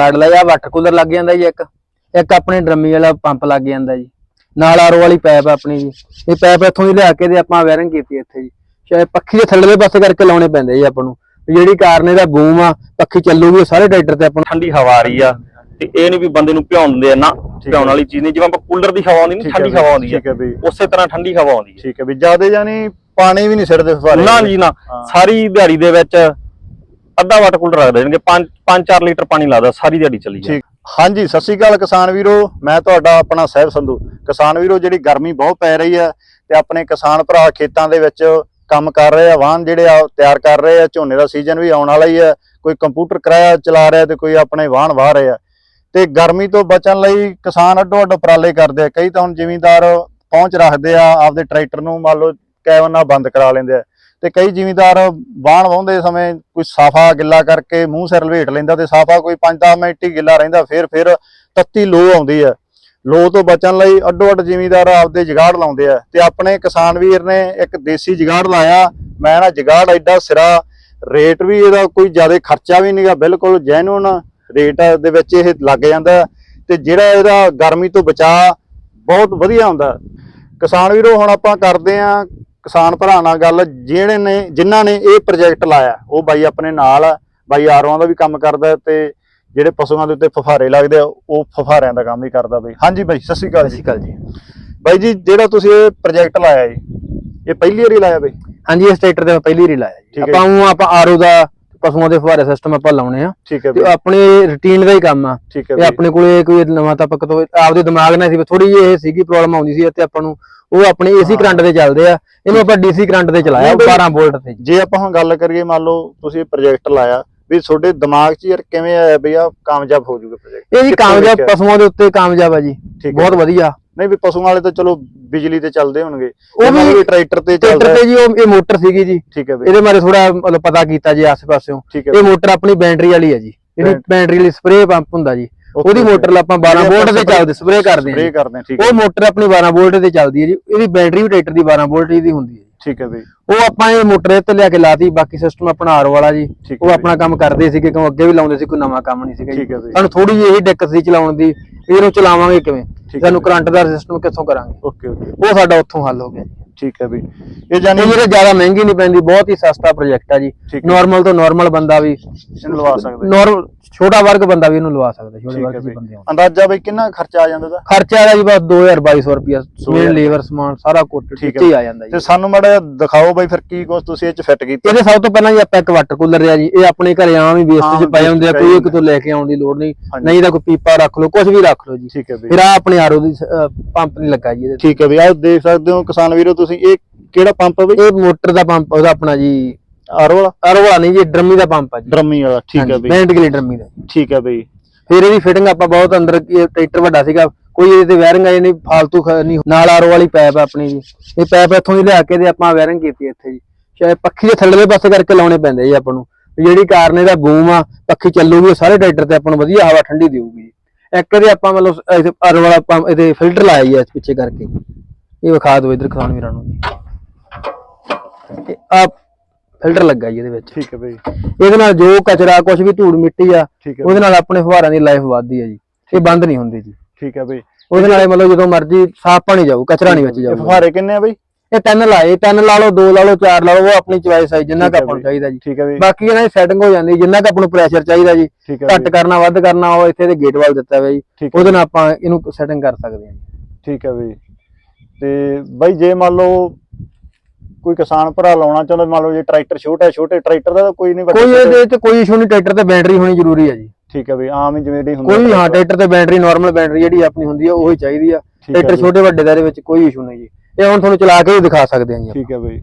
Card ਲਿਆ water cooler ਲੱਗ ਜਾਂਦਾ ਜੀ ਇੱਕ। ਇੱਕ ਆਪਣੇ ਡਰਮੀ ਵਾਲਾ ਪੰਪ ਲੱਗ ਜਾਂਦਾ ਜੀ। ਨਾਲ ਆਰੋ ਵਾਲੀ ਪਾਈਪ ਆਪਣੀ ਜੀ। ਇਹ ਪਾਈਪ ਇੱਥੋਂ ਹੀ ਲਿਆ ਕੇ ਤੇ ਆਪਾਂ ਵਾਇਰਿੰਗ ਕੀਤੀ ਇੱਥੇ ਜੀ। ਸ਼ਾਇਦ ਪੱਖੀ ਦੇ ਥੱਲੇਲੇ ਪਾਸੇ ਕਰਕੇ ਲਾਉਣੇ ਪੈਂਦੇ ਜੀ ਆਪਾਂ ਨੂੰ। ਜਿਹੜੀ ਕਾਰਨ ਇਹਦਾ ਬੂਮ ਆ ਪੱਖੀ ਚੱਲੂਗੀ ਸਾਰੇ ਟਰੈਕਟਰ ਤੇ ਆਪਾਂ ਠੰਡੀ ਹਵਾ ਆ ਰਹੀ ਆ ਤੇ ਇਹ ਨਹੀਂ ਵੀ ਬੰਦੇ ਨੂੰ ਭਿਉਣ ਦਿੰਦੇ ਆ ਨਾ ਭਿਉਣ ਵਾਲੀ ਚੀਜ਼ ਨਹੀਂ। ਜਿਵੇਂ ਆਪਾਂ ਕੂਲਰ ਦੀ ਹਵਾ ਆਉਂਦੀ ਨਹੀਂ ਠੰਡੀ ਹਵਾ ਆਉਂਦੀ ਹੈ। ਉਸੇ ਤਰ੍ਹਾਂ ਠੰਡੀ ਹਵਾ ਆਉਂਦੀ ਹੈ ਠੀਕ ਹੈ ਵੀ ਜਿਆਦੇ ਜਾਨੀ ਪਾਣੀ ਵੀ ਨਹੀਂ ਸਿਰਦੇ ਫਵਾਰੇ ਨਾ ਜੀ ਨਾ। ਸਾਰੀ ਦਿਹਾੜੀ ਦੇ ਵਿੱਚ ਅੱਧਾ ਵਾਟ ਕੂਲਰ ਰੱਖ ਦੇਣਗੇ 5 5-4 ਲੀਟਰ ਪਾਣੀ ਲੱਗਦਾ ਸਾਰੀ ਦਿਹਾੜੀ ਚੱਲੀ ਜਾ ਹਾਂਜੀ, ਸਤਿ ਸ਼੍ਰੀ ਅਕਾਲ ਕਿਸਾਨ ਵੀਰੋ, ਮੈਂ ਤੁਹਾਡਾ ਆਪਣਾ ਸਹਿਬ ਸੰਧੂ। ਕਿਸਾਨ ਵੀਰੋ, ਜਿਹੜੀ ਗਰਮੀ ਬਹੁਤ ਪੈ ਰਹੀ ਹੈ ਤੇ ਆਪਣੇ ਕਿਸਾਨ ਭਰਾ ਖੇਤਾਂ ਦੇ ਵਿੱਚ ਕੰਮ ਕਰ ਰਹੇ ਆ, ਵਾਹਨ ਜਿਹੜੇ ਆ ਤਿਆਰ ਕਰ ਰਹੇ ਆ, ਝੋਨੇ ਦਾ ਸੀਜ਼ਨ ਵੀ ਆਉਣ ਵਾਲਾ ਹੀ ਹੈ। ਕੋਈ ਕੰਪਿਊਟਰ ਕਿਰਾਇਆ ਚਲਾ ਰਿਹਾ ਤੇ ਕੋਈ ਆਪਣੇ ਵਾਹਨ ਵਾਹ ਰਿਹਾ। ਤੇ ਗਰਮੀ ਤੋਂ ਬਚਣ ਲਈ ਕਿਸਾਨ ਅੱਡੋ ਅੱਡ ਉਪਰਾਲੇ ਕਰਦੇ ਆ। ਕਈ ਤਾਂ ਹੁਣ ਜ਼ਿਮੀਂਦਾਰ ਪਹੁੰਚ ਰੱਖਦੇ ਆ, ਆਪਦੇ ਟਰੈਕਟਰ ਨੂੰ ਮੰਨ ਲਓ ਕੈਬਨ ਨਾਲ ਬੰਦ ਕਰਾ ਲੈਂਦੇ ਆ। ਤੇ ਕਈ ਜ਼ਿਮੀਂਦਾਰ ਵਾਹਣ ਵਾਹੁੰਦੇ ਸਮੇਂ ਕੋਈ ਸਾਫਾ ਗਿੱਲਾ ਕਰਕੇ ਮੂੰਹ ਸਿਰ ਲਵੇਟ ਲੈਂਦਾ ਤੇ ਸਾਫਾ ਕੋਈ 5-10 ਮਿੰਟ ਹੀ ਗਿੱਲਾ ਰਹਿੰਦਾ, ਫਿਰ ਫਿਰ ਤੱਤੀ ਲੋ ਆਉਂਦੀ ਹੈ। ਲੋ ਤੋਂ ਬਚਣ ਲਈ ਅੱਡੋ ਅੱਡ ਜ਼ਿਮੀਂਦਾਰ ਆਪਦੇ ਜਗਾੜ ਲਾਉਂਦੇ ਆ ਤੇ ਆਪਣੇ ਕਿਸਾਨ ਵੀਰ ਨੇ ਇੱਕ ਦੇਸੀ ਜਗਾੜ ਲਾਇਆ। ਮੈਂ ਨਾ ਜਗਾੜ ਐਡਾ ਸਿਰਾ, ਰੇਟ ਵੀ ਇਹਦਾ ਕੋਈ ਜ਼ਿਆਦਾ ਖਰਚਾ ਵੀ ਨਹੀਂਗਾ ਬਿਲਕੁਲ ਜੈਨੂਨ ਰੇਟ ਦੇ ਵਿੱਚ ਇਹ ਲੱਗ ਜਾਂਦਾ ਹੈ ਤੇ ਜਿਹੜਾ ਇਹਦਾ ਗਰਮੀ ਤੋਂ ਬਚਾ ਬਹੁਤ ਵਧੀਆ ਹੁੰਦਾ। ਕਿਸਾਨ ਵੀਰੋ, ਹੁਣ ਆਪਾਂ ਕਰਦੇ ਆਂ ਕਿਸਾਨ ਭਰਾ ਨਾਲ ਗੱਲ ਜਿਹੜੇ ਨੇ ਜਿਨ੍ਹਾਂ ਨੇ ਇਹ ਪ੍ਰੋਜੈਕਟ ਲਾਇਆ ਉਹ ਬਾਈ ਆਪਣੇ ਨਾਲ ਆ ਬਾਈ ਆਰਵਾਂ ਦਾ ਵੀ ਕੰਮ ਕਰਦਾ ਤੇ ਜਿਹੜੇ ਪਸ਼ੂਆਂ ਦੇ ਉੱਤੇ ਫਫਾਰੇ ਲੱਗਦੇ ਆ ਉਹ ਫਫਾਰਿਆਂ ਦਾ ਕੰਮ ਵੀ ਕਰਦਾ ਬਈ। ਹਾਂਜੀ ਬਾਈ ਸਤਿ ਸ਼੍ਰੀ ਅਕਾਲ ਸਤਿ ਜੀ ਸ਼੍ਰੀ ਅਕਾਲ ਜੀ। ਬਾਈ ਜੀ ਜਿਹੜਾ ਤੁਸੀਂ ਇਹ ਪ੍ਰੋਜੈਕਟ ਲਾਇਆ ਜੀ ਇਹ ਪਹਿਲੀ ਵਾਰੀ ਲਾਇਆ ਬਈ? ਹਾਂਜੀ ਇਸ ਟਰੈਕਟਰ ਤੇ ਮੈਂ ਪਹਿਲੀ ਵਾਰੀ ਲਾਇਆ ਜੀ। ਆਪਾਂ ਉਹ ਆਪਾਂ ਆਰੋ ਦਾ ਪਸ਼ੂਆਂ ਦੇ ਫੁਹਾਰੇ ਸਿਸਟਮ ਆਪਾਂ ਲਾਉਣੇ ਆ। ਠੀਕ ਹੈ ਤੇ ਆਪਣੇ ਰੁਟੀਨ ਦਾ ਹੀ ਕੰਮ ਆ। ਠੀਕ ਹੈ ਇਹ ਬਈ। ਆਪਣੇ ਕੋਲੇ ਕੋਈ ਨਵਾਂ ਤਾਂ ਤੋਂ ਆਪਦੇ ਦਿਮਾਗ ਨਾਲ ਸੀ ਥੋੜੀ ਜਿਹੀ ਇਹ ਸੀਗੀ ਪ੍ਰੋਬਲਮ ਆਉਂਦੀ ਸੀ ਤੇ ਆਪਾਂ ਨੂੰ ਉਹ ਆਪਣੇ ਏਸੀ ਕਰੰਟ ਤੇ ਚੱਲਦੇ ਆ। ਇਹਨੂੰ ਆਪਾਂ ਡੀਸੀ ਕਰੰਟ ਤੇ ਚਲਾਇਆ ਨਹੀਂ ਬਈ। 12 ਵੋਲਟ ਤੇ। ਜੀ। ਆਪਾਂ ਹੁਣ ਗੱਲ ਕਰੀਏ ਮੰਨ ਲਓ ਤੁਸੀਂ ਪ੍ਰੋਜੈਕਟ ਲਾਇਆ ਵੀ ਤੁਹਾਡੇ ਦਿਮਾਗ 'ਚ ਯਾਰ ਕਿਵੇਂ ਆਇਆ ਵੀ ਆ ਕਾਮਯਾਬ ਹੋ ਜਾਊਗਾ ਪ੍ਰੋਜੈਕਟ ਇਹ ਜੀ ਕਾਮਯਾਬ ਪਸ਼ੂਆਂ ਦੇ ਉੱਤੇ ਕਾਮਯਾਬ ਆ ਜੀ। ਬਹੁਤ ਵਧੀਆ। ਨਹੀਂ ਵੀ ਪਸ਼ੂਆਂ ਵਾਲੇ ਤਾਂ ਚਲੋ ਬਿਜਲੀ ਤੇ ਚੱਲਦੇ ਹੋਣਗੇ। ਉਹ ਵੀ ਟਰੈਕਟਰ ਤੇ ਚੱਲਦਾ ਟਰੈਕਟਰ ਤੇ ਜੀ ਉਹ ਇਹ ਮੋਟਰ ਸੀਗੀ ਜੀ। ਠੀਕ ਹੈ ਬਈ। ਇਹਦੇ ਬਾਰੇ ਥੋੜਾ ਮਤਲਬ ਪਤਾ ਕੀਤਾ ਜੀ ਆਸ-ਪਾਸਿਓਂ। ਇਹ ਮੋਟਰ ਆਪਣੀ ਬੈਟਰੀ ਵਾਲੀ ਹੈ ਜੀ। ਜਿਹੜੀ ਬੈਟ- ਬੈਟਰੀ ਵਾਲੀ ਸਪਰੇਅ ਪੰਪ ਹੁੰਦਾ ਜੀ। ਉਹਦੀ. ਮੋਟਰ ਆਪਾਂ 12 ਜਿਹੜੀ ਵੋਲਟ ਤੇ ਚੱਲਦੇ ਸਪਰੇਅ ਕਰਦੇ ਹਾਂ ਸਪਰੇਅ। ਕਰਦੇ ਹਾਂ, ਠੀਕ ਹੈ ਉਹ ਮੋਟਰ ਆਪਣੀ 12 ਵੋਲਟ ਤੇ ਚੱਲਦੀ ਹੈ ਜੀ। ਇਹਦੀ ਬੈਟਰੀ ਵੀ ਟਰੈਕਟਰ ਦੀ 12 ਵੋਲਟ ਦੀ ਹੁੰਦੀ ਹੈ ਠੀਕ ਹੈ ਬਈ ਉਹ ਆਪਾਂ ਇਹ ਮੋਟਰ ਤੇ ਲਿਆ ਕੇ ਲਾਤੀ ਬਾਕੀ ਸਿਸਟਮ ਆਪਣਾ ਆਰੋ ਵਾਲਾ ਜੀ। ਉਹ ਆਪਣਾ ਕੰਮ ਕਰਦੇ ਸੀਗੇ ਕਿਉਂ ਅੱਗੇ ਵੀ ਲਾਉਂਦੇ ਸੀ ਕੋਈ ਨਵਾਂ ਕੰਮ ਨਹੀਂ ਸੀਗਾ ਜੀ। ਸਾਨੂੰ ਥੋੜੀ ਜਿਹੀ ਇਹੀ ਦਿੱਕਤ ਸੀ ਚਲਾਉਣ ਦੀ ਇਹਨੂੰ ਚਲਾਵਾਂਗੇ ਕਿਵੇਂ? ਸਾਨੂੰ। ਕਰੰਟ ਦਾ ਸਿਸਟਮ ਕਿੱਥੋਂ ਕਰਾਂਗੇ? ਓਕੇ ਓਕੇ ਉਹ ਸਾਡਾ ਉੱਥੋਂ ਹੱਲ ਹੋ ਗਿਆ ਠੀਕ ਹੈ ਬਈ ਇਹ ਜਾਨੀ ਜਿਹੜੇ ਜ਼ਿਆਦਾ ਮਹਿੰਗੀ ਨਹੀਂ ਪੈਂਦੀ ਬਹੁਤ ਹੀ ਸਸਤਾ ਪ੍ਰੋਜੈਕਟ ਆ ਜੀ। ਨਾਰਮਲ ਤੋਂ ਨਾਰਮਲ ਬੰਦਾ ਵੀ ਇਹਨੂੰ ਲਵਾ ਸਕਦੇ। ਨਾਰਮਲ ਛੋਟਾ ਵਰਗ ਬੰਦਾ ਵੀ ਇਹਨੂੰ ਲਵਾ ਸਕਦਾ ਛੋਟੇ ਵਰਗ ਦੇ ਬੰਦੇ ਅੰਦਾਜ਼ਾ ਬਈ ਕਿੰਨਾ ਖਰਚਾ ਆ ਜਾਂਦਾ ਦਾ ਖਰਚਾ ਹੈਗਾ ਜੀ ਬਸ 2000 2200 ਰੁਪਿਆ। ਮੇਨ ਲੇਬਰ ਸਮਾਨ ਸਾਰਾ ਕੁਝ ਠੀਕ ਹੈ। ਆ ਜਾਂਦਾ ਜੀ। ਤੇ ਸਾਨੂੰ ਮਾੜਾ ਦਿਖਾਓ ਬਈ ਫਿਰ ਕੀ ਕੁਝ ਤੁਸੀਂ ਇਹ ਚ ਫਿੱਟ ਕੀਤਾ। ਇਹਦੇ ਸਭ ਤੋਂ ਪਹਿਲਾਂ ਜੀ ਆਪਾਂ ਇੱਕ ਵਾਟਰ ਕੂਲਰ ਆ ਜੀ ਇਹ ਆਪਣੇ ਘਰੇ ਆਮ ਹੀ ਵੇਸਟ ਚ ਪਏ ਹੁੰਦੇ ਆ ਕੋਈ ਇੱਕ ਤੋਂ ਲੈ ਕੇ ਆਉਣ ਦੀ ਲੋੜ ਨਹੀਂ। ਨਹੀਂ ਤਾਂ ਕੋਈ ਪੀਪਾ ਰੱਖ ਲਓ ਕੁਝ ਵੀ ਰੱਖ ਲਓ ਜੀ। ਠੀਕ ਹੈ ਬਈ। ਫਿਰ ਆ ਆਪਣੇ ਆਰੋ ਦੀ ਪੰਪ ਨਹੀਂ ਲੱਗਾ ਜੀ ਇਹਦੇ ਠੀਕ ਹੈ ਬਈ ਆਹ ਦੇਖ ਸਕਦੇ ਹੋ ਕਿਸਾਨ ਵੀਰੋ ਤੁਸੀਂ ਇਹ ਕਿਹੜਾ ਪੰਪ ਬਈ? ਤੇ। ਇਹ ਮੋਟਰ ਦਾ ਪੰਪ ਉਹਦਾ ਆਪਣਾ ਜੀ। ਆਰੋ ਵਾਲਾ? ਆਰੋ ਵਾਲਾ ਨਹੀਂ ਜੀ ਡਰਮੀ ਦਾ ਪੰਪ ਆ ਜੀ। ਡਰਮੀ ਵਾਲਾ ਠੀਕ ਹੈ ਬਈ। 65 ਕਿਲੇ ਡਰਮੀ ਦਾ। ਠੀਕ ਹੈ ਬਈ। ਫਿਰ ਇਹਦੀ ਫਿਟਿੰਗ ਆਪਾਂ ਬਹੁਤ ਅੰਦਰ ਟਰੈਕਟਰ ਵੱਡਾ ਸੀਗਾ। ਕੋਈ ਇਹਦੇ ਤੇ ਵਾਇਰਿੰਗ ਆਈ ਨਹੀਂ ਫਾਲਤੂ ਖ- ਨਹੀਂ ਨਾਲ ਆਰੋ ਵਾਲੀ ਪਾਈਪ ਆ ਆਪਣੀ ਜੀ। ਇਹ ਪਾਈਪ ਇੱਥੋਂ ਹੀ ਲਿਆ ਕੇ ਤੇ ਆਪਾਂ ਵਾਇਰਿੰਗ ਕੀਤੀ ਇੱਥੇ ਜੀ। ਸ਼ਾਇਦ ਪੱਖੀ ਦੇ ਥੱਲੇਲੇ ਪਾਸੇ ਕਰਕੇ ਲਾਉਣੇ ਪੈਂਦੇ ਜੀ ਆਪਾਂ ਨੂੰ। ਜਿਹੜੀ ਕਾਰਨ ਇਹਦਾ ਬੂਮ ਆ ਪੱਖੀ ਚੱਲੂਗੀ ਸਾਰੇ ਟਰੈਕਟਰ ਤੇ ਆਪਾਂ ਨੂੰ ਵਧੀਆ ਹਵਾ ਠੰਡੀ ਦੇਊਗੀ ਇੱਕ ਇਹਦੇ ਆਪਾਂ ਮਤਲਬ ਆਰੋ ਵਾਲਾ ਪੰਪ ਇਹਦੇ ਫਿਲਟਰ ਲਾਇਆ ਜੀ ਇਸ ਪਿੱਛੇ ਕਰਕੇ। ਇਹ ਵਿਖਾ ਦਿਓ ਇਧਰ ਕਿਸਾਨ ਵੀਰਾਂ ਨੂੰ। ਆ ਫਿਲਟਰ ਲੱਗਾ ਜੀ ਇਹਦੇ ਵਿੱਚ। ਠੀਕ ਹੈ ਬਈ। ਇਹਦੇ ਨਾਲ ਜੋ ਕਚਰਾ ਕੁਝ ਵੀ ਧੂੜ ਮਿੱਟੀ ਆ ਉਹਦੇ ਨਾਲ ਆਪਣੇ ਫੁਹਾਰਾਂ ਦੀ ਲਾਈਫ ਵੱਧਦੀ ਹੈ ਜੀ। ਇਹ ਬੰਦ ਨਹੀਂ ਹੁੰਦੀ ਜੀ। ਠੀਕ ਹੈ ਬਈ। ਉਹਦੇ ਨਾਲ ਮਤਲਬ ਜਦੋਂ ਮਰਜ਼ੀ ਸਾਫ਼ ਪਾਣੀ ਜਾਊ ਕਚਰਾ ਨਹੀਂ ਵਿੱਚ ਜਾਊਗਾ। ਫੁਹਾਰੇ ਕਿੰਨੇ ਆ ਬਈ? ਇਹ ਤਿੰਨ ਲਾਏ ਤਿੰਨ ਲਾ ਲਓ ਦੋ ਲਾ ਲਓ ਚਾਰ ਲਾ ਲਓ ਉਹ ਆਪਣੀ ਚੁਆਇਸ ਹੈ ਜਿੰਨਾ ਕੁ ਆਪਾਂ ਨੂੰ। ਚਾਹੀਦਾ ਜੀ। ਠੀਕ ਹੈ ਬਈ। ਬਾਕੀ ਇਹਨਾਂ ਦੀ ਸੈਟਿੰਗ ਹੋ ਜਾਂਦੀ ਜਿੰਨਾ ਕੁ ਆਪਾਂ ਨੂੰ ਪ੍ਰੈਸ਼ਰ ਚਾਹੀਦਾ ਜੀ ਘੱਟ ਕਰਨਾ ਵੱਧ ਕਰਨਾ ਉਹ ਇੱਥੇ ਦੇ ਗੇਟ ਵਾਲ ਦਿੱਤਾ ਹੋਇਆ ਜੀ। ਉਹਦੇ ਨਾਲ ਆਪਾਂ ਇਹਨੂੰ ਸੈਟਿੰਗ ਕਰ ਸਕਦੇ ਹਾਂ ਠੀਕ ਹੈ ਬਈ। ਤੇ ਬਾਈ ਜੇ ਮੰਨ ਲਓ ਕੋਈ ਕਿਸਾਨ ਭਰਾ ਲਾਉਣਾ ਚਾਹੁੰਦਾ ਮੰਨ ਲਓ ਜੇ ਟਰੈਕਟਰ ਛੋਟਾ ਹੈ ਛੋਟੇ ਟਰੈਕਟਰ ਦਾ ਤਾਂ ਕੋਈ ਨਹੀਂ ਕੋਈ ਇਹਦੇ ਵਿੱਚ ਕੋਈ ਇਸ਼ੂ ਨਹੀਂ ਟਰੈਕਟਰ ਤੇ ਬੈਟਰੀ ਹੋਣੀ ਜ਼ਰੂਰੀ ਹੈ ਜੀ। ਠੀਕ ਹੈ ਬਈ ਆਮ ਹੀ ਜਿਵੇਂ ਜਿਹੜੀ ਹੁੰਦੀ ਕੋਈ ਹਾਂ। ਟਰੈਕਟਰ। ਤੇ ਬੈਟਰੀ ਨਾਰਮਲ ਬੈਟਰੀ ਜਿਹੜੀ ਆਪਣੀ ਹੁੰਦੀ ਹੈ ਉਹੀ ਚਾਹੀਦੀ ਆ। ਟਰੈਕਟਰ। ਛੋਟੇ ਵੱਡੇ ਦਾ ਇਹਦੇ ਵਿੱਚ ਕੋਈ ਇਸ਼ੂ ਨਹੀਂ ਜੀ। ਇਹ ਹੁਣ ਤੁਹਾਨੂੰ ਚਲਾ ਕੇ ਵੀ ਦਿਖਾ ਸਕਦੇ ਹਾਂ ਜੀ ਠੀਕ ਹੈ ਬਈ।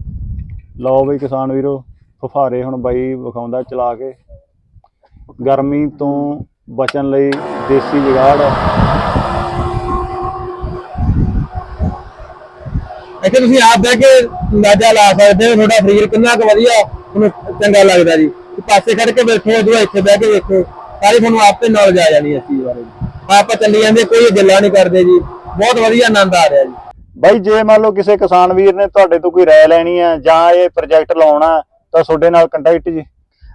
ਲਓ ਬਈ ਕਿਸਾਨ ਵੀਰੋ ਫਫਾਰੇ ਹੁਣ ਬਾਈ ਵਿਖਾਉਂਦਾ ਚਲਾ ਕੇ। ਗਰਮੀ ਤੋਂ ਬਚਣ ਲਈ ਦੇਸੀ ਜੁਗਾੜ। ਇੱਥੇ ਤੁਸੀਂ ਆਪ ਬਹਿ ਕੇ ਅੰਦਾਜ਼ਾ ਲਾ ਸਕਦੇ ਹੋ ਤੁਹਾਡਾ ਸਰੀਰ ਕਿੰਨਾ ਕੁ ਵਧੀਆ ਤੁਹਾਨੂੰ ਚੰਗਾ ਲੱਗਦਾ ਜੀ। ਤੇ ਪਾਸੇ ਖੜ ਕੇ ਬੈਠੋ ਜਦੋਂ ਇੱਥੇ ਬਹਿ ਕੇ ਵੇਖੋ। ਸਾਰੀ ਤੁਹਾਨੂੰ ਆਪ ਤੇ ਨੌਲੇਜ ਆ ਜਾਣੀ ਇਸ ਚੀਜ਼ ਬਾਰੇ। ਆਪਾਂ ਚੱਲੀ ਜਾਂਦੇ ਕੋਈ ਗੱਲਾਂ ਨਹੀਂ ਕਰਦੇ ਜੀ। ਬਹੁਤ ਵਧੀਆ ਆਨੰਦ ਆ ਰਿਹਾ ਜੀ। ਬਾਈ ਜੇ ਮੰਨ ਲਓ ਕਿਸੇ ਕਿਸਾਨ ਵੀਰ ਨੇ ਤੁਹਾਡੇ ਤੋਂ ਕੋਈ ਰਾਏ ਲੈਣੀ ਹੈ ਜਾਂ ਇਹ ਪ੍ਰੋਜੈਕਟ ਲਾਉਣਾ ਤਾਂ ਤੁਹਾਡੇ ਨਾਲ ਕੰਟੈਕਟ ਜੀ।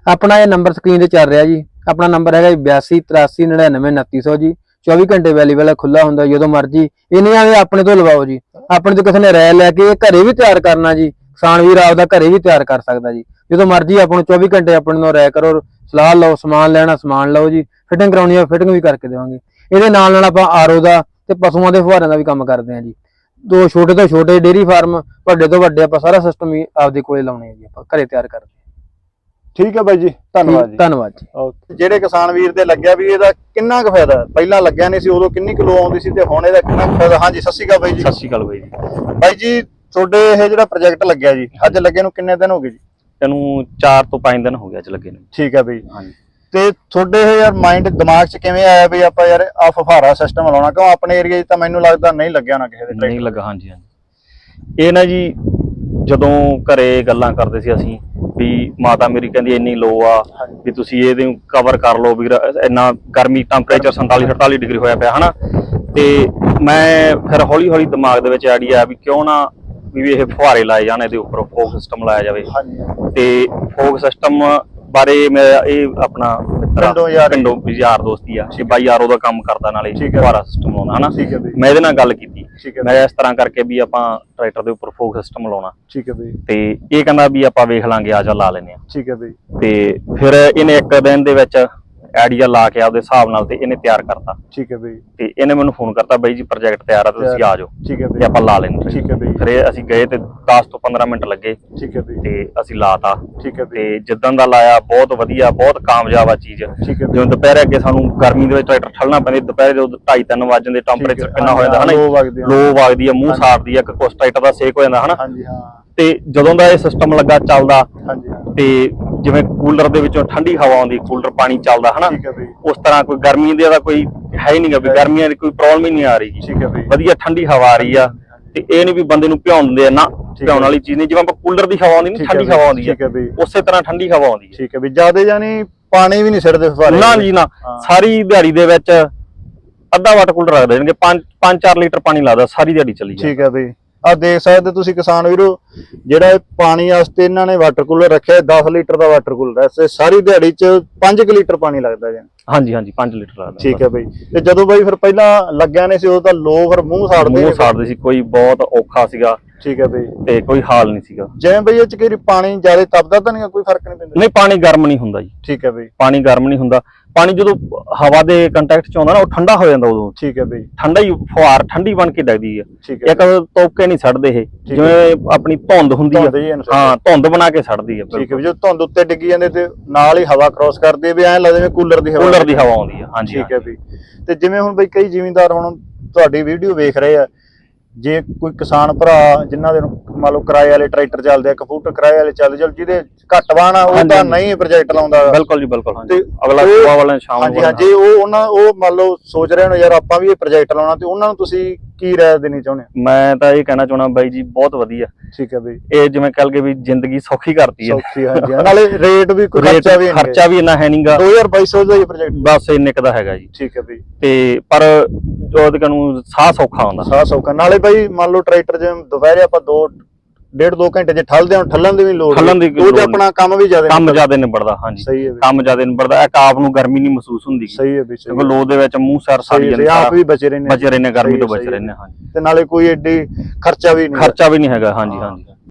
ਆਪਣਾ ਇਹ ਨੰਬਰ ਸਕਰੀਨ ਤੇ ਚੱਲ ਰਿਹਾ ਜੀ। ਆਪਣਾ ਨੰਬਰ ਹੈਗਾ 8283999929 ਜੀ। 24 ਘੰਟੇ ਅਵੇਲੇਬਲ ਹੈ ਖੁੱਲਾ ਹੁੰਦਾ ਜਦੋਂ ਮਰਜ਼ੀ। ਇਹ ਨਹੀਂ ਆਵੇ ਆਪਣੇ ਤੋਂ ਲਵਾਓ ਜੀ। ਆਪਣੇ ਤੋਂ ਕਿਸੇ ਨੇ ਰਾਇ ਲੈ ਕੇ ਇਹ ਘਰੇ ਵੀ ਤਿਆਰ ਕਰਨਾ ਜੀ, ਕਿਸਾਨ ਵੀਰ ਆਪਦਾ ਘਰੇ ਵੀ ਤਿਆਰ ਕਰ ਸਕਦਾ ਜੀ। ਜਦੋਂ ਮਰਜ਼ੀ ਆਪਾਂ ਨੂੰ 24 ਘੰਟੇ ਆਪਣੇ ਤੋਂ ਰਾਇ ਕਰੋ, ਸਲਾਹ ਲਓ, ਸਮਾਨ ਲੈਣਾ, ਸਮਾਨ ਲਓ ਜੀ ਫਿਟਿੰਗ ਕਰਾਉਣੀ ਆ ਫਿਟਿੰਗ ਵੀ ਕਰਕੇ ਦੇਵਾਂਗੇ। ਇਹਦੇ ਨਾਲ ਨਾਲ ਆਪਾਂ ਆਰਓ ਦਾ ਤੇ ਪਸ਼ੂਆਂ ਦੇ ਫੁਹਾਰਿਆਂ ਦਾ ਵੀ ਕੰਮ ਕਰਦੇ ਹਾਂ ਜੀ। ਦੋ ਛੋਟੇ ਤੋਂ ਛੋਟੇ ਡੇਰੀ ਫਾਰਮ, ਵੱਡੇ ਤੋਂ ਵੱਡੇ ਆਪਾਂ ਸਾਰਾ ਸਿਸਟਮ ਹੀ ਆਪਦੇ ਕੋਲੇ ਲਾਉਣੇ ਆ ਜੀ, ਆਪਾਂ ਘਰੇ ਤਿਆਰ ਕਰਦੇ ਠੀਕ ਹੈ ਬਾਈ ਜੀ ਧੰਨਵਾਦ ਜੀ। ਧੰਨਵਾਦ ਜੀ। ਓਕੇ। ਜਿਹੜੇ ਕਿਸਾਨ ਵੀਰ ਦੇ ਲੱਗਿਆ ਵੀ ਇਹਦਾ ਕਿੰਨਾ ਕੁ ਫਾਇਦਾ? ਹੈ? ਪਹਿਲਾਂ ਲੱਗਿਆ ਨਹੀਂ ਸੀ ਉਦੋਂ ਕਿੰਨੀ ਕਿਲੋ ਆਉਂਦੀ ਸੀ ਤੇ ਹੁਣ ਇਹਦਾ ਕਿੰਨਾ ਕੁ ਫਾਇਦਾ? ਹਾਂਜੀ ਸਤਿ ਸ਼੍ਰੀ ਅਕਾਲ ਬਾਈ ਜੀ। ਸਤਿ ਸ਼੍ਰੀ ਅਕਾਲ ਬਾਈ ਜੀ। ਬਾਈ ਜੀ ਤੁਹਾਡੇ ਇਹ ਜਿਹੜਾ ਪ੍ਰੋਜੈਕਟ ਲੱਗਿਆ ਜੀ ਅੱਜ ਲੱਗੇ ਨੂੰ ਕਿੰਨੇ ਦਿਨ ਹੋ ਗਏ ਜੀ? ਇਹਨੂੰ 4 ਤੋਂ 5 ਦਿਨ ਹੋ ਗਿਆ ਅੱਜ ਲੱਗੇ ਨੂੰ। ਠੀਕ ਹੈ ਬਾਈ ਹਾਂਜੀ। ਤੇ ਤੁਹਾਡੇ ਇਹ ਯਾਰ ਮਾਈਂਡ ਦਿਮਾਗ 'ਚ ਕਿਵੇਂ ਆਇਆ ਵੀ ਆਪਾਂ ਯਾਰ ਆ ਫਫਾਰਾ ਸਿਸਟਮ ਲਾਉਣਾ? ਕਿਉਂ ਆਪਣੇ ਏਰੀਆ 'ਚ ਤਾਂ ਮੈਨੂੰ ਲੱਗਦਾ ਨਹੀਂ ਲੱਗਿਆ ਨਾ ਕਿਸੇ ਦੇ ਨਹੀਂ ਲੱਗਾ ਹਾਂਜੀ ਹਾਂਜੀ। ਇਹ ਨਾ ਜੀ ਜਦੋਂ ਘਰੇ ਗੱਲਾਂ ਕਰਦੇ ਸੀ ਅਸੀਂ ਵੀ ਮਾਤਾ ਮੇਰੀ ਕਹਿੰਦੀ ਇੰਨੀ ਲੋ ਆ। ਵੀ ਤੁਸੀਂ ਇਹਦੇ ਕਵਰ ਕਰ ਲਓ ਵੀ ਇੰਨਾ ਗਰਮੀ ਟੈਂਪਰੇਚਰ 47 48 ਡਿਗਰੀ ਹੋਇਆ ਪਿਆ ਹਨਾ ਤੇ ਮੈਂ ਫਿਰ ਹੌਲੀ ਹੌਲੀ ਦਿਮਾਗ ਦੇ ਵਿੱਚ ਆਈਡੀਆ ਵੀ ਕਿਉਂ ਨਾ ਵੀ ਇਹ ਫੁਹਾਰੇ ਲਾਏ ਜਾਣ ਇਹਦੇ ਉੱਪਰ ਫੋਕ ਸਿਸਟਮ ਲਾਇਆ ਜਾਵੇ ਤੇ ਫੋਕ ਸਿਸਟਮ ਬਾਰੇ ਮੈਂ ਇਹ ਆਪਣਾ ਪਿੰਡੋਂ ਯਾਰ। ਪਿੰਡੋਂ ਯਾਰ ਦੋਸਤੀ ਆ। ਤੇ ਬਾਈ ਯਾਰ ਉਹਦਾ ਕੰਮ ਕਰਦਾ ਨਾਲੇ। ਫੁਹਾਰਾ ਸਿਸਟਮ ਲਾਉਂਦਾ ਹਨਾ? ਮੈਂ ਇਹਦੇ ਨਾਲ ਗੱਲ ਕੀਤੀ। ਮੈਂ ਇਸ ਤਰ੍ਹਾਂ ਕਰਕੇ ਵੀ ਆਪਾਂ ਟਰੈਕਟਰ ਦੇ ਉੱਪਰ ਫੋਕ ਸਿਸਟਮ ਲਾਉਣਾ। ਠੀਕ ਹੈ ਬਈ। ਤੇ ਇਹ ਕਹਿੰਦਾ ਵੀ ਆਪਾਂ ਵੇਖ ਲਾਂਗੇ ਆ ਜਾ ਲਾ ਲੈਨੇ ਆ ਠੀਕ ਹੈ ਬਈ। ਤੇ ਫਿਰ ਇਹਨੇ ਇੱਕ ਦਿਨ ਦੇ ਵਿੱਚ ਆਈਡੀਆ ਲਾ ਕੇ ਆਪਦੇ ਹਿਸਾਬ ਨਾਲ ਤੇ ਇਹਨੇ ਤਿਆਰ ਕਰਤਾ। ਠੀਕ ਹੈ ਬਈ। ਤੇ ਇਹਨੇ ਮੈਨੂੰ ਫੋਨ ਕਰਤਾ ਬਾਈ ਜੀ ਪ੍ਰੋਜੈਕਟ ਤਿਆਰ ਆ ਤੇ ਤੁਸੀਂ ਆ। ਜਾਓ। ਠੀਕ ਹੈ ਤੇ ਬਈ ਆਪਾਂ ਲਾ ਲੈਨੇ ਠੀਕ ਹੈ ਬਈ। ਫਿਰ ਇਹ ਅਸੀਂ ਗਏ ਤੇ 10 ਤੋਂ 15 ਮਿੰਟ ਲੱਗੇ। ਠੀਕ ਹੈ ਬਈ। ਤੇ ਅਸੀਂ ਲਾਤਾ। ਠੀਕ ਹੈ ਬਈ। ਤੇ ਜਿੱਦਾਂ ਦਾ ਲਾਇਆ ਬਹੁਤ ਵਧੀਆ ਬਹੁਤ ਕਾਮਯਾਬ ਆ ਚੀਜ਼। ਠੀਕ ਹੈ ਜਿਵੇਂ ਦੁਪਹਿਰੇ ਅੱਗੇ ਸਾਨੂੰ ਗਰਮੀ ਦੇ ਵਿੱਚ ਟਰੈਕਟਰ ਠੱਲਣਾ ਪੈਂਦਾ ਦੁਪਹਿਰੇ ਜਦੋਂ 2:30 3 ਵਜੇ ਦੇ ਟੈਂਪਰੇਚਰ ਕਿੰਨਾ ਹੋ ਜਾਂਦਾ ਹਨਾ ਲੋ ਵਗਦੇ ਲੋ ਵਗਦੀ ਆ ਮੂੰਹ ਸਾੜਦੀ ਆ ਕੁਛ ਟਰੈਕਟਰ ਦਾ ਸੇਕ ਹੋ ਜਾਂਦਾ ਹਨਾ? ਹਾਂਜੀ ਹਾਂ। ਤੇ ਜਦੋਂ ਦਾ ਇਹ ਸਿਸਟਮ ਲੱਗਾ ਚੱਲਦਾ ਹਾਂਜੀ ਹਾਂ ਤੇ ਜਿਵੇਂ ਕੂਲਰ ਦੇ ਵਿੱਚੋਂ ਠੰਡੀ ਹਵਾ ਆਉਂਦੀ ਕੂਲਰ ਪਾਣੀ ਚੱਲਦਾ ਹਨਾ? ਹੈ ਉਸ ਤਰ੍ਹਾਂ ਕੋਈ ਗਰਮੀ ਦੇ ਦਾ ਕੋਈ ਹੈ ਹੀ ਨਹੀਂਗਾ ਵੀ ਗਰਮੀਆਂ ਦੀ ਕੋਈ ਪ੍ਰੋਬਲਮ ਹੀ ਨਹੀਂ ਆ ਰਹੀ ਜੀ। ਠੀਕ ਹੈ ਬਈ। ਵਧੀਆ ਠੰਡੀ ਹਵਾ ਆ ਰਹੀ ਆ ਤੇ ਇਹ ਨਹੀਂ ਵੀ ਬੰਦੇ ਨੂੰ ਭਿਉਣ ਦਿੰਦੇ ਆ ਨਾ ਭਿਉਣ ਵਾਲੀ ਚੀਜ਼ ਨਹੀਂ ਜਿਵੇਂ ਆਪਾਂ ਕੂਲਰ ਦੀ ਹਵਾ ਆਉਂਦੀ ਨਹੀਂ ਹੈ ਠੰਡੀ ਹਵਾ ਆਉਂਦੀ ਹੈ ਉਸੇ ਤਰ੍ਹਾਂ ਠੰਡੀ ਹਵਾ ਆਉਂਦੀ ਆ। ਠੀਕ ਹੈ ਵੀ ਜਿਆਦੇ ਜਾਨੀ ਪਾਣੀ ਵੀ ਨਹੀਂ ਸਿਰਦੇ ਫਵਾਰੇ ਨਾ ਜੀ ਨਾ। ਹਾਂ। ਸਾਰੀ ਦਿਹਾੜੀ ਦੇ ਵਿੱਚ ਅੱਧਾ ਵਾਟ ਕੂਲਰ ਰੱਖਦੇ ਜਾਣਗੇ 5 5-4 ਲੀਟਰ ਪਾਣੀ ਲੱਗਦਾ ਸਾਰੀ ਦਿਹਾੜੀ ਚੱਲੀ ਜਾਂਦੀ। ਠੀਕ ਹੈ ਬਈ। ਆ ਦੇਖ ਸਕਦੇ ਤੁਸੀਂ ਕਿਸਾਨ ਵੀਰੋ ਜਿਹੜਾ ਇਹ ਪਾਣੀ ਵਾਸਤੇ ਇਹਨਾਂ ਨੇ ਵਾਟਰ ਕੂਲਰ ਰੱਖਿਆ ਹੈ, 10 ਲੀਟਰ ਦਾ ਵਾਟਰ ਕੂਲਰ ਤੇ ਸਾਰੀ ਦਿਹਾੜੀ ਚ 5 ਲੀਟਰ ਪਾਣੀ ਲੱਗਦਾ ਜੀ। ਹਾਂਜੀ ਹਾਂਜੀ 5 ਲੀਟਰ ਲੱਗਦਾ। ਠੀਕ ਹੈ ਬਈ। ਤੇ ਜਦੋਂ ਬਈ ਫਿਰ ਪਹਿਲਾਂ ਲੱਗਿਆ ਨਹੀਂ ਸੀ ਉਦੋਂ ਤਾਂ ਲੋ ਫਿਰ ਮੂੰਹ ਸਾੜਦੇ ਮੂੰਹ ਨੇ। ਸਾੜਦੇ ਸੀ ਕੋਈ ਬਹੁਤ ਔਖਾ ਸੀਗਾ ਠੀਕ ਹੈ ਬਈ। ਤੇ ਕੋਈ ਹਾਲ ਨਹੀਂ ਸੀਗਾ। ਜਿਵੇਂ ਬਈ ਇਹ ਚ ਕਿ ਪਾਣੀ ਜ਼ਿਆਦਾ ਤਪਦਾ ਤਾਂ ਨਹੀਂ ਕੋਈ ਫ਼ਰਕ ਨਹੀਂ ਪੈਂਦਾ? ਨਹੀਂ ਪਾਣੀ ਗਰਮ ਨਹੀਂ ਹੁੰਦਾ ਜੀ। ਠੀਕ ਹੈ ਬਈ। ਪਾਣੀ ਗਰਮ ਨਹੀਂ ਹੁੰਦਾ। ਪਾਣੀ ਜਦੋਂ ਹਵਾ ਦੇ ਕੰਟੈਕਟ ਚ ਆਉਂਦਾ ਨਾ ਉਹ ਠੰਡਾ ਹੋ ਜਾਂਦਾ ਉਦੋਂ। ਠੀਕ ਹੈ ਬਈ। ਠੰਡਾ ਹੀ ਫੁਹਾਰ ਠੰਡੀ ਬਣ ਕੇ ਡਗਦੀ ਹੈ ਠੀਕ ਹੈ ਇੱਕ ਤੋਕੇ ਨਹੀਂ ਛੱਡਦੇ ਇਹ। ਜਿਵੇਂ ਆਪਣੀ ਧੁੰਦ ਹੁੰਦੀ ਇਹਨੂੰ ਹਾਂ ਧੁੰਦ ਬਣਾ ਕੇ ਛੱਡਦੀ ਹੈ ਠੀਕ ਹੈ ਵੀ ਜਦੋਂ ਧੁੰਦ ਉੱਤੇ ਡਿੱਗੀ ਜਾਂਦੇ ਤੇ ਨਾਲ ਹੀ ਹਵਾ ਕ੍ਰਾਸ ਕਰਦੀ ਹੈ ਵੀ ਐਂ ਲੱਗਦਾ ਜਿਵੇਂ ਕੂਲਰ ਦੀ ਹਵਾ ਕੂਲਰ ਦੀ ਹਵਾ ਆਉਂਦੀ ਹੈ ਹਾਂਜੀ ਠੀਕ ਹੈ ਵੀ ਤੇ ਜਿਵੇਂ ਹੁਣ ਬਈ ਕਈ ਜ਼ਿਮੀਂਦਾਰ ਹੁਣ ਤੁਹਾਡੀ ਵੀਡੀਓ ਵੇਖ ਰਹੇ ਆ ਜੇ ਕੋਈ ਕਿਸਾਨ ਭਰਾ ਜਿਨ੍ਹਾਂ ਦੇ ਮੰਨ ਲਓ ਕਿਰਾਏ ਵਾਲੇ ਟਰੈਕਟਰ ਚੱਲਦੇ ਆ ਕੰਪਿਊਟਰ ਕਿਰਾਏ ਵਾਲੇ ਚੱਲਦੇ ਚਲ ਜਿਹਦੇ ਘੱਟ ਵਾਹਨ ਆ ਉਹ ਤਾਂ। ਨਹੀਂ ਪ੍ਰੋਜੈਕਟ ਲਾਉਂਦਾ ਬਿਲਕੁਲ ਜੀ ਬਿਲਕੁਲ ਹਾਂਜੀ ਤੇ ਅਗਲਾ ਸੁਬਾਹ ਵਾਲਾ ਸ਼ਾਮ ਨੂੰ ਹਾਂਜੀ ਹਾਂਜੀ ਉਹ ਉਹਨਾਂ ਉਹ ਮੰਨ ਲਓ ਸੋਚ ਰਹੇ ਹੋ ਯਾਰ ਆਪਾਂ ਵੀ ਇਹ ਪ੍ਰੋਜੈਕਟ ਲਾਉਣਾ ਤੇ ਉਹਨਾਂ ਨੂੰ ਤੁਸੀਂ ਕੀ ਰਾਏ ਦੇਣੀ ਚਾਹੁੰਦੇ ਹੋ? ਮੈਂ ਤਾਂ ਇਹ ਕਹਿਣਾ ਚਾਹਣਾ ਬਾਈ ਜੀ ਬਹੁਤ ਵਧੀਆ। ਠੀਕ ਹੈ ਬਈ। ਇਹ ਜਿਵੇਂ ਕਹਿ ਲਗੇ ਵੀ ਜ਼ਿੰਦਗੀ ਸੌਖੀ ਕਰਤੀ ਹੈ। ਸੌਖੀ ਹਾਂਜੀ। ਨਾਲੇ ਰੇਟ ਵੀ ਖਰਚਾ ਵੀ ਖਰਚਾ ਵੀ ਇੰਨਾ ਹੈ ਨਹੀਂਗਾ 2200 ਦਾ ਹੀ ਪ੍ਰੋਜੈਕਟ ਬਸ ਇੰਨੇ ਕੁ ਦਾ ਹੈਗਾ ਜੀ। ਠੀਕ ਹੈ ਬਈ। ਤੇ ਪਰ ਜੋ ਉਹਦੇ ਨੂੰ ਸਾਹ ਸੌਖਾ ਹੁੰਦਾ। ਸਾਹ ਸੌਕਾ ਨਾਲੇ ਬਈ ਮੰਨ ਲਓ ਟਰੈਕਟਰ ਜਿਵੇਂ ਦੁਪਹਿਰੇ ਆਪਾਂ 2 ਡੇਢ 2 ਘੰਟੇ ਜੇ ਠੱਲਦੇ ਹਾਂ ਠੱਲਣ ਦੀ ਵੀ ਲੋੜ ਠੱਲਣ ਦੀ। ਲੋੜ ਉਹ ਤੇ। ਆਪਣਾ ਕੰਮ ਵੀ ਜ਼ਿਆਦਾ ਕੰਮ ਜ਼ਿਆਦਾ ਨਿਬੜਦਾ ਹਾਂਜੀ ਸਹੀ ਹੈ ਕੰਮ ਜ਼ਿਆਦਾ ਨਿਬੜਦਾ ਇੱਕ ਆਪ ਨੂੰ ਗਰਮੀ ਨਹੀਂ ਮਹਿਸੂਸ ਹੁੰਦੀ। ਸਹੀ ਹੈ ਸਹੀ ਕਿਉਂਕਿ ਲੋ ਦੇ ਵਿੱਚ ਮੂੰਹ ਸਰ ਸਾੜੀ ਸਹੀ ਹੈ ਜਾਂਦਾ ਆਪ ਵੀ ਬਚੇ ਰਹਿੰਦੇ। ਬਚੇ ਰਹਿੰਦੇ ਗਰਮੀ ਤੋਂ ਬਚੇ। ਰਹਿੰਦੇ ਹਾਂਜੀ ਤੇ ਨਾਲੇ ਕੋਈ ਐਡੀ ਖਰਚਾ ਵੀ ਨਹੀਂ ਖਰਚਾ ਵੀ ਨਹੀਂ ਹੈਗਾ ਹਾਂਜੀ। ਹਾਂਜੀ